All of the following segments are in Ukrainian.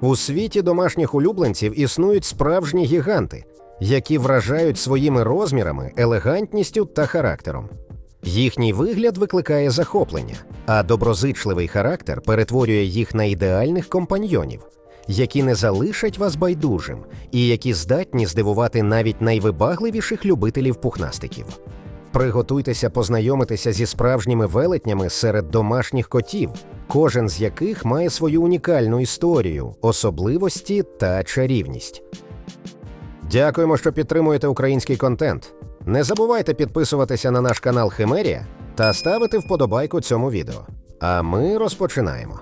У світі домашніх улюбленців існують справжні гіганти, які вражають своїми розмірами, елегантністю та характером. Їхній вигляд викликає захоплення, а доброзичливий характер перетворює їх на ідеальних компаньйонів, які не залишать вас байдужим і які здатні здивувати навіть найвибагливіших любителів пухнастиків. Приготуйтеся познайомитися зі справжніми велетнями серед домашніх котів, кожен з яких має свою унікальну історію, особливості та чарівність. Дякуємо, що підтримуєте український контент. Не забувайте підписуватися на наш канал Химерія та ставити вподобайку цьому відео. А ми розпочинаємо.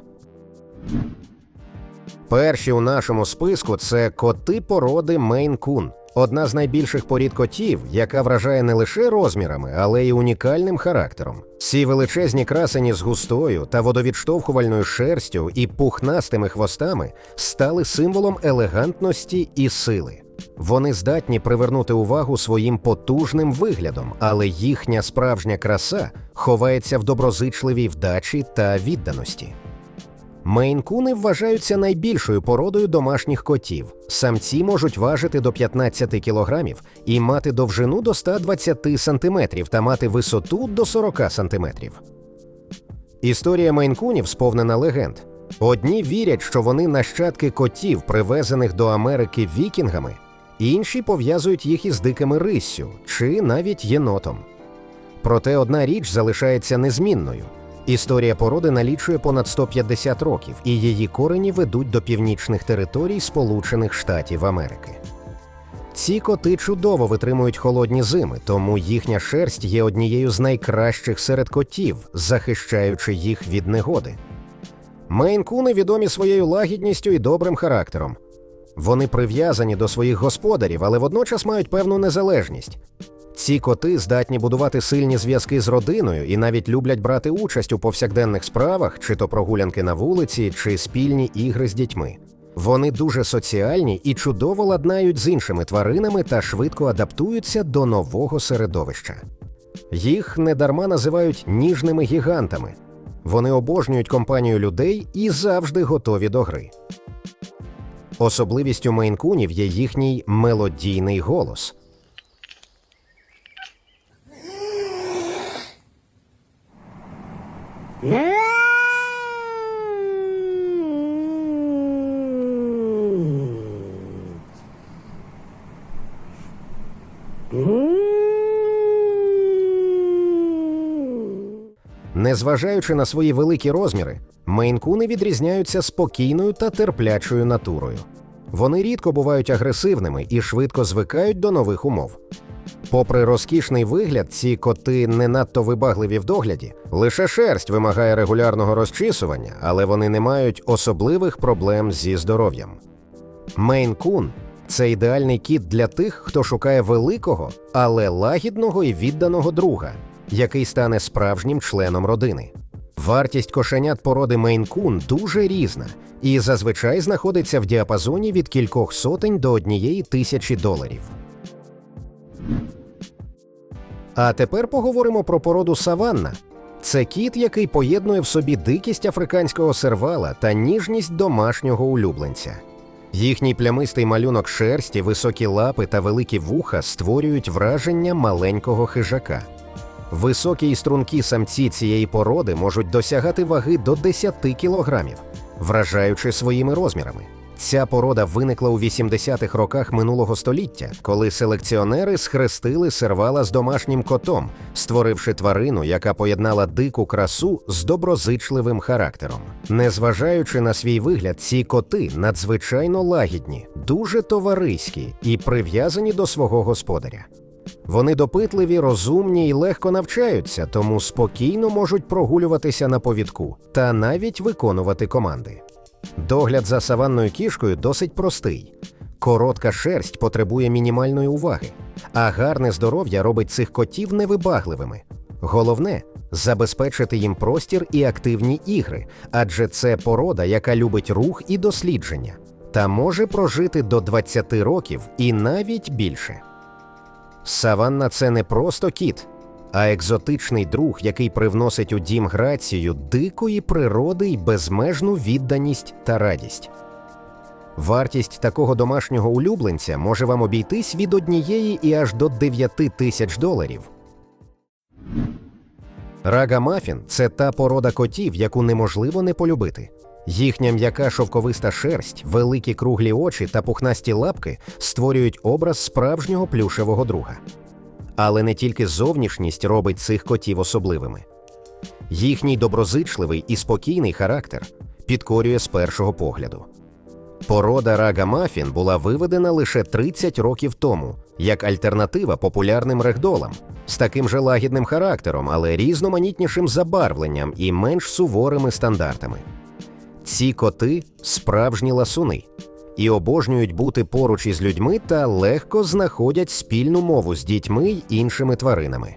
Перші у нашому списку це коти породи Мейн-кун. Одна з найбільших порід котів, яка вражає не лише розмірами, але й унікальним характером. Ці величезні красені з густою та водовідштовхувальною шерстю і пухнастими хвостами стали символом елегантності і сили. Вони здатні привернути увагу своїм потужним виглядом, але їхня справжня краса ховається в доброзичливій вдачі та відданості. Мейн-куни вважаються найбільшою породою домашніх котів. Самці можуть важити до 15 кілограмів і мати довжину до 120 сантиметрів та мати висоту до 40 сантиметрів. Історія мейн-кунів сповнена легенд. Одні вірять, що вони нащадки котів, привезених до Америки вікінгами, інші пов'язують їх із дикими риссю чи навіть єнотом. Проте одна річ залишається незмінною. Історія породи налічує понад 150 років, і її корені ведуть до північних територій Сполучених Штатів Америки. Ці коти чудово витримують холодні зими, тому їхня шерсть є однією з найкращих серед котів, захищаючи їх від негоди. Мейн-куни відомі своєю лагідністю і добрим характером. Вони прив'язані до своїх господарів, але водночас мають певну незалежність. Ці коти здатні будувати сильні зв'язки з родиною і навіть люблять брати участь у повсякденних справах, чи то прогулянки на вулиці, чи спільні ігри з дітьми. Вони дуже соціальні і чудово ладнають з іншими тваринами та швидко адаптуються до нового середовища. Їх недарма називають ніжними гігантами. Вони обожнюють компанію людей і завжди готові до гри. Особливістю мейнкунів є їхній мелодійний голос. Незважаючи на свої великі розміри, мейнкуни відрізняються спокійною та терплячою натурою. Вони рідко бувають агресивними і швидко звикають до нових умов. Попри розкішний вигляд, ці коти не надто вибагливі в догляді. Лише шерсть вимагає регулярного розчісування, але вони не мають особливих проблем зі здоров'ям. Мейн-кун – це ідеальний кіт для тих, хто шукає великого, але лагідного і відданого друга, який стане справжнім членом родини. Вартість кошенят породи Мейн-кун дуже різна і зазвичай знаходиться в діапазоні від кількох сотень до однієї тисячі доларів. А тепер поговоримо про породу саванна. Це кіт, який поєднує в собі дикість африканського сервала та ніжність домашнього улюбленця. Їхній плямистий малюнок шерсті, високі лапи та великі вуха створюють враження маленького хижака. Високі і стрункі самці цієї породи можуть досягати ваги до 10 кілограмів, вражаючи своїми розмірами. Ця порода виникла у 80-х роках минулого століття, коли селекціонери схрестили сервала з домашнім котом, створивши тварину, яка поєднала дику красу з доброзичливим характером. Незважаючи на свій вигляд, ці коти надзвичайно лагідні, дуже товариські і прив'язані до свого господаря. Вони допитливі, розумні і легко навчаються, тому спокійно можуть прогулюватися на повідку та навіть виконувати команди. Догляд за саванною кішкою досить простий. Коротка шерсть потребує мінімальної уваги, а гарне здоров'я робить цих котів невибагливими. Головне забезпечити їм простір і активні ігри, адже це порода, яка любить рух і дослідження, та може прожити до 20 років і навіть більше. Саванна це не просто кіт, а екзотичний друг, який привносить у дім грацію дикої природи й безмежну відданість та радість. Вартість такого домашнього улюбленця може вам обійтись від однієї і аж до 9 тисяч доларів. Рага Мафін це та порода котів, яку неможливо не полюбити. Їхня м'яка шовковиста шерсть, великі круглі очі та пухнасті лапки створюють образ справжнього плюшевого друга. Але не тільки зовнішність робить цих котів особливими. Їхній доброзичливий і спокійний характер підкорює з першого погляду. Порода Рага Мафін була виведена лише 30 років тому як альтернатива популярним регдолам з таким же лагідним характером, але різноманітнішим забарвленням і менш суворими стандартами. Ці коти справжні ласуни і обожнюють бути поруч із людьми та легко знаходять спільну мову з дітьми й іншими тваринами.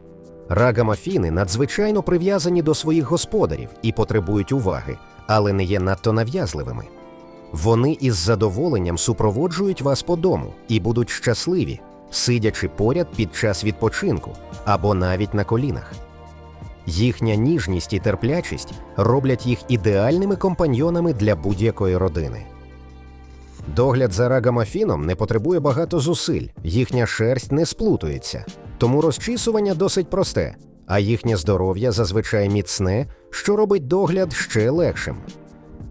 Рагамафіни надзвичайно прив'язані до своїх господарів і потребують уваги, але не є надто нав'язливими. Вони із задоволенням супроводжують вас по дому і будуть щасливі, сидячи поряд під час відпочинку або навіть на колінах. Їхня ніжність і терплячість роблять їх ідеальними компаньйонами для будь-якої родини. Догляд за рагамафіном не потребує багато зусиль, їхня шерсть не сплутується, тому розчісування досить просте, а їхнє здоров'я зазвичай міцне, що робить догляд ще легшим.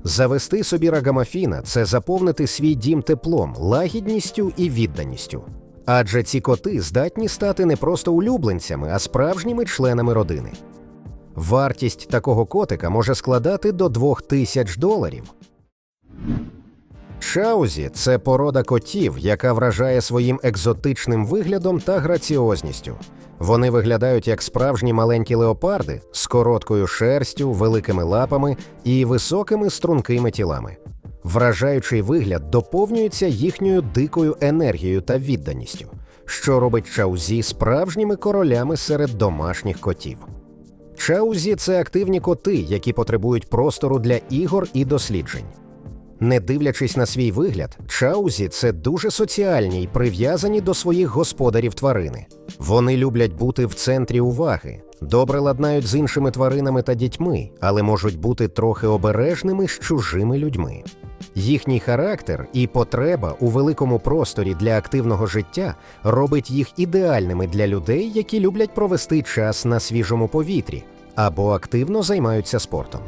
Завести собі рагамафіна це заповнити свій дім теплом, лагідністю і відданістю. Адже ці коти здатні стати не просто улюбленцями, а справжніми членами родини. Вартість такого котика може складати до 2000 доларів. Чаузі це порода котів, яка вражає своїм екзотичним виглядом та граціозністю. Вони виглядають як справжні маленькі леопарди з короткою шерстю, великими лапами і високими стрункими тілами. Вражаючий вигляд доповнюється їхньою дикою енергією та відданістю, що робить чаузі справжніми королями серед домашніх котів. Чаузі це активні коти, які потребують простору для ігор і досліджень. Не дивлячись на свій вигляд, чаузі це дуже соціальні й прив'язані до своїх господарів тварини. Вони люблять бути в центрі уваги, добре ладнають з іншими тваринами та дітьми, але можуть бути трохи обережними з чужими людьми. Їхній характер і потреба у великому просторі для активного життя робить їх ідеальними для людей, які люблять провести час на свіжому повітрі або активно займаються спортом.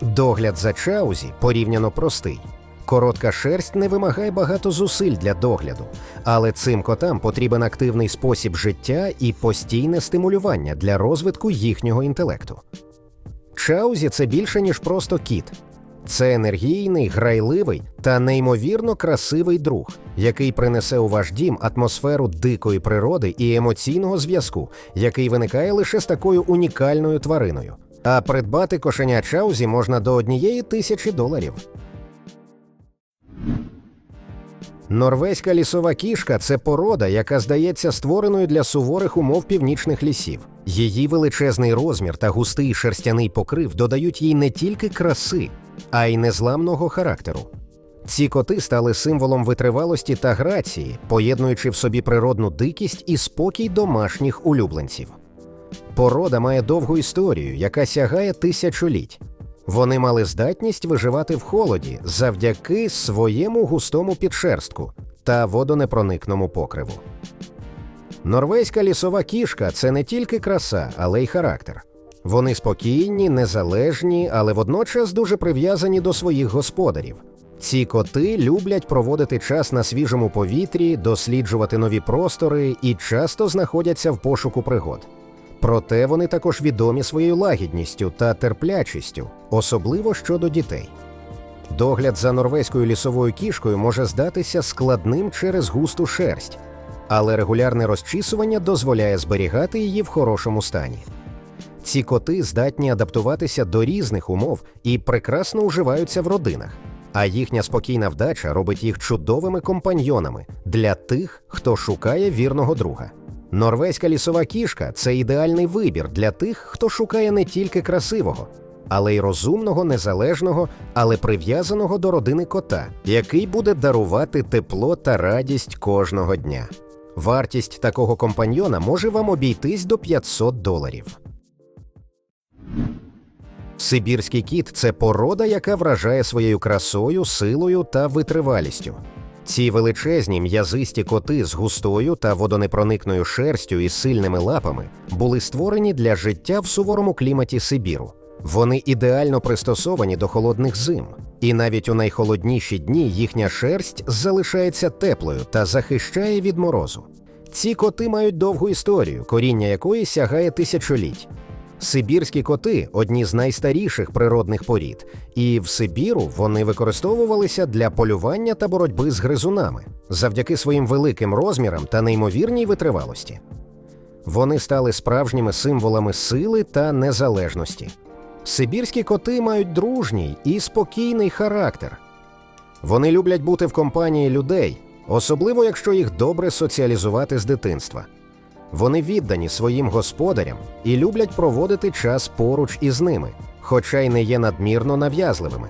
Догляд за чаузі порівняно простий. Коротка шерсть не вимагає багато зусиль для догляду, але цим котам потрібен активний спосіб життя і постійне стимулювання для розвитку їхнього інтелекту. Чаузі це більше, ніж просто кіт. Це енергійний, грайливий та неймовірно красивий друг, який принесе у ваш дім атмосферу дикої природи і емоційного зв'язку, який виникає лише з такою унікальною твариною. А придбати кошеня Чаузі можна до однієї тисячі доларів. Норвезька лісова кішка це порода, яка здається створеною для суворих умов північних лісів. Її величезний розмір та густий шерстяний покрив додають їй не тільки краси, а й незламного характеру. Ці коти стали символом витривалості та грації, поєднуючи в собі природну дикість і спокій домашніх улюбленців. Порода має довгу історію, яка сягає тисячоліть. Вони мали здатність виживати в холоді завдяки своєму густому підшерстку та водонепроникному покриву. Норвезька лісова кішка це не тільки краса, але й характер. Вони спокійні, незалежні, але водночас дуже прив'язані до своїх господарів. Ці коти люблять проводити час на свіжому повітрі, досліджувати нові простори і часто знаходяться в пошуку пригод. Проте вони також відомі своєю лагідністю та терплячістю, особливо щодо дітей. Догляд за норвезькою лісовою кішкою може здатися складним через густу шерсть, але регулярне розчісування дозволяє зберігати її в хорошому стані. Ці коти здатні адаптуватися до різних умов і прекрасно уживаються в родинах, а їхня спокійна вдача робить їх чудовими компаньйонами для тих, хто шукає вірного друга. Норвезька лісова кішка це ідеальний вибір для тих, хто шукає не тільки красивого, але й розумного, незалежного, але прив'язаного до родини кота, який буде дарувати тепло та радість кожного дня. Вартість такого компаньйона може вам обійтись до 500 доларів. Сибірський кіт це порода, яка вражає своєю красою, силою та витривалістю. Ці величезні м'язисті коти з густою та водонепроникною шерстю і сильними лапами були створені для життя в суворому кліматі Сибіру. Вони ідеально пристосовані до холодних зим, і навіть у найхолодніші дні їхня шерсть залишається теплою та захищає від морозу. Ці коти мають довгу історію, коріння якої сягає тисячоліть. Сибірські коти одні з найстаріших природних порід, і в Сибіру вони використовувалися для полювання та боротьби з гризунами завдяки своїм великим розмірам та неймовірній витривалості. Вони стали справжніми символами сили та незалежності. Сибірські коти мають дружній і спокійний характер. Вони люблять бути в компанії людей, особливо якщо їх добре соціалізувати з дитинства. Вони віддані своїм господарям і люблять проводити час поруч із ними, хоча й не є надмірно нав'язливими.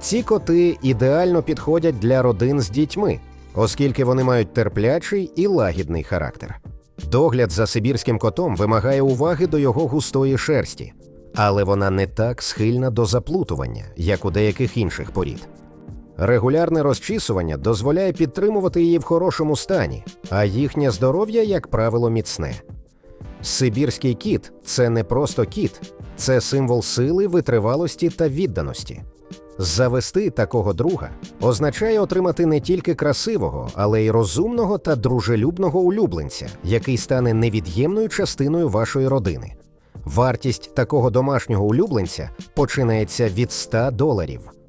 Ці коти ідеально підходять для родин з дітьми, оскільки вони мають терплячий і лагідний характер. Догляд за сибірським котом вимагає уваги до його густої шерсті, але вона не так схильна до заплутування, як у деяких інших порід. Регулярне розчісування дозволяє підтримувати її в хорошому стані, а їхнє здоров'я, як правило, міцне. Сибірський кіт це не просто кіт, це символ сили, витривалості та відданості. Завести такого друга означає отримати не тільки красивого, але й розумного та дружелюбного улюбленця, який стане невід'ємною частиною вашої родини. Вартість такого домашнього улюбленця починається від 100 доларів.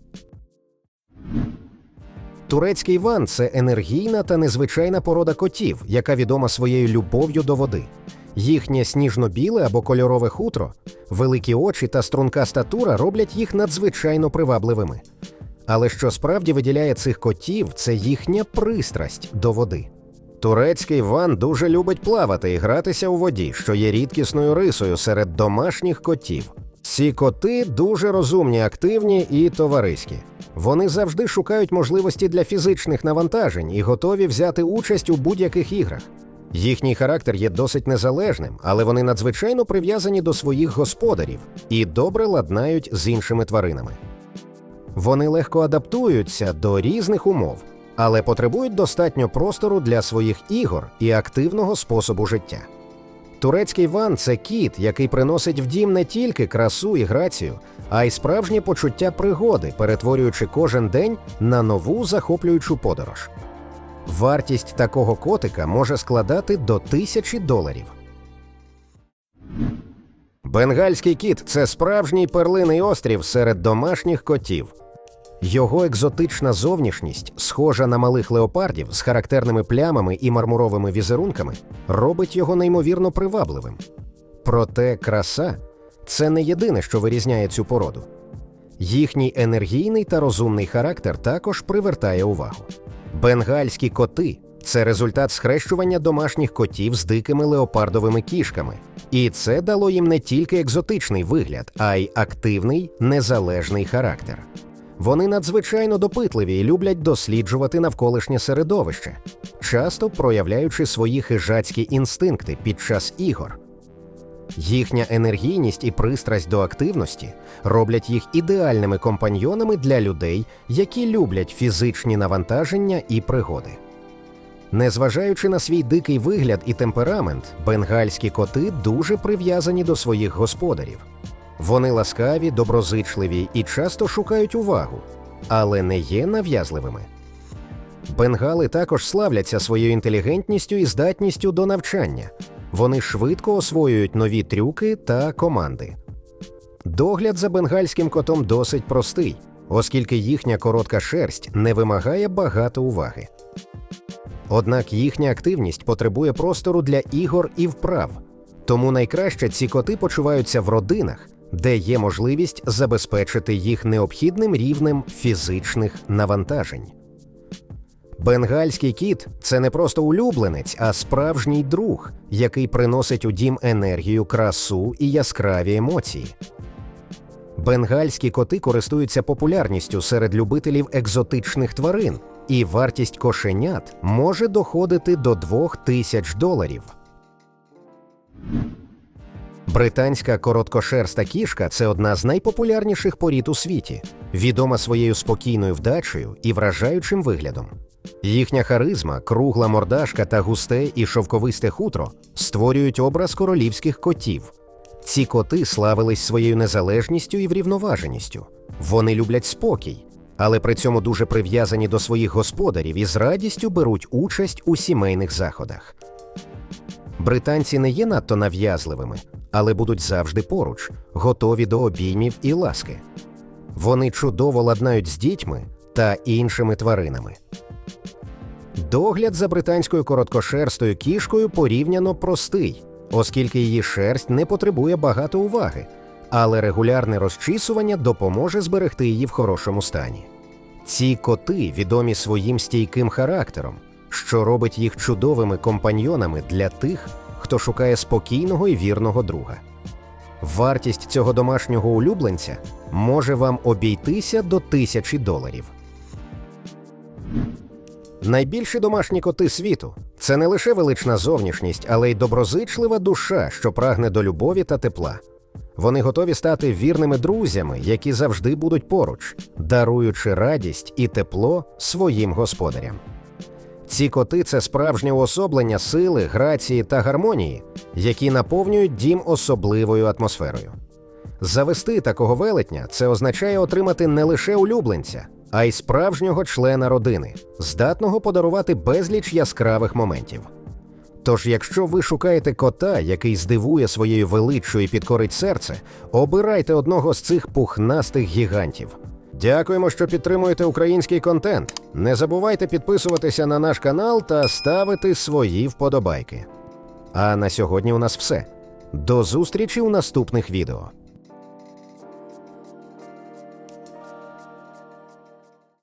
Турецький ван це енергійна та незвичайна порода котів, яка відома своєю любов'ю до води. Їхнє сніжно-біле або кольорове хутро, великі очі та струнка статура роблять їх надзвичайно привабливими. Але що справді виділяє цих котів, це їхня пристрасть до води. Турецький ван дуже любить плавати і гратися у воді, що є рідкісною рисою серед домашніх котів. Ці коти дуже розумні, активні і товариські. Вони завжди шукають можливості для фізичних навантажень і готові взяти участь у будь-яких іграх. Їхній характер є досить незалежним, але вони надзвичайно прив'язані до своїх господарів і добре ладнають з іншими тваринами. Вони легко адаптуються до різних умов, але потребують достатньо простору для своїх ігор і активного способу життя. Турецький ван це кіт, який приносить в дім не тільки красу і грацію, а й справжнє почуття пригоди, перетворюючи кожен день на нову захоплюючу подорож. Вартість такого котика може складати до тисячі доларів. Бенгальський кіт це справжній перлиний острів серед домашніх котів. Його екзотична зовнішність, схожа на малих леопардів з характерними плямами і мармуровими візерунками, робить його неймовірно привабливим. Проте краса це не єдине, що вирізняє цю породу. Їхній енергійний та розумний характер також привертає увагу. Бенгальські коти це результат схрещування домашніх котів з дикими леопардовими кішками. І це дало їм не тільки екзотичний вигляд, а й активний незалежний характер. Вони надзвичайно допитливі і люблять досліджувати навколишнє середовище, часто проявляючи свої хижацькі інстинкти під час ігор. Їхня енергійність і пристрасть до активності роблять їх ідеальними компаньйонами для людей, які люблять фізичні навантаження і пригоди. Незважаючи на свій дикий вигляд і темперамент, бенгальські коти дуже прив'язані до своїх господарів. Вони ласкаві, доброзичливі і часто шукають увагу, але не є нав'язливими. Бенгали також славляться своєю інтелігентністю і здатністю до навчання. Вони швидко освоюють нові трюки та команди. Догляд за бенгальським котом досить простий, оскільки їхня коротка шерсть не вимагає багато уваги. Однак їхня активність потребує простору для ігор і вправ, тому найкраще ці коти почуваються в родинах, де є можливість забезпечити їх необхідним рівнем фізичних навантажень. Бенгальський кіт це не просто улюбленець, а справжній друг, який приносить у дім енергію, красу і яскраві емоції. Бенгальські коти користуються популярністю серед любителів екзотичних тварин, і вартість кошенят може доходити до 2000 доларів. Британська короткошерста кішка це одна з найпопулярніших порід у світі, відома своєю спокійною вдачею і вражаючим виглядом. Їхня харизма, кругла мордашка та густе і шовковисте хутро створюють образ королівських котів. Ці коти славились своєю незалежністю і врівноваженістю. Вони люблять спокій, але при цьому дуже прив'язані до своїх господарів і з радістю беруть участь у сімейних заходах. Британці не є надто нав'язливими, але будуть завжди поруч, готові до обіймів і ласки. Вони чудово ладнають з дітьми та іншими тваринами. Догляд за британською короткошерстою кішкою порівняно простий, оскільки її шерсть не потребує багато уваги, але регулярне розчісування допоможе зберегти її в хорошому стані. Ці коти відомі своїм стійким характером, що робить їх чудовими компаньйонами для тих, хто шукає спокійного і вірного друга. Вартість цього домашнього улюбленця може вам обійтися до тисячі доларів. Найбільші домашні коти світу це не лише велична зовнішність, але й доброзичлива душа, що прагне до любові та тепла. Вони готові стати вірними друзями, які завжди будуть поруч, даруючи радість і тепло своїм господарям. Ці коти це справжнє уособлення сили, грації та гармонії, які наповнюють дім особливою атмосферою. Завести такого велетня це означає отримати не лише улюбленця, а й справжнього члена родини, здатного подарувати безліч яскравих моментів. Тож, якщо ви шукаєте кота, який здивує своєю величчю і підкорить серце, обирайте одного з цих пухнастих гігантів. Дякуємо, що підтримуєте український контент. Не забувайте підписуватися на наш канал та ставити свої вподобайки. А на сьогодні у нас все. До зустрічі у наступних відео.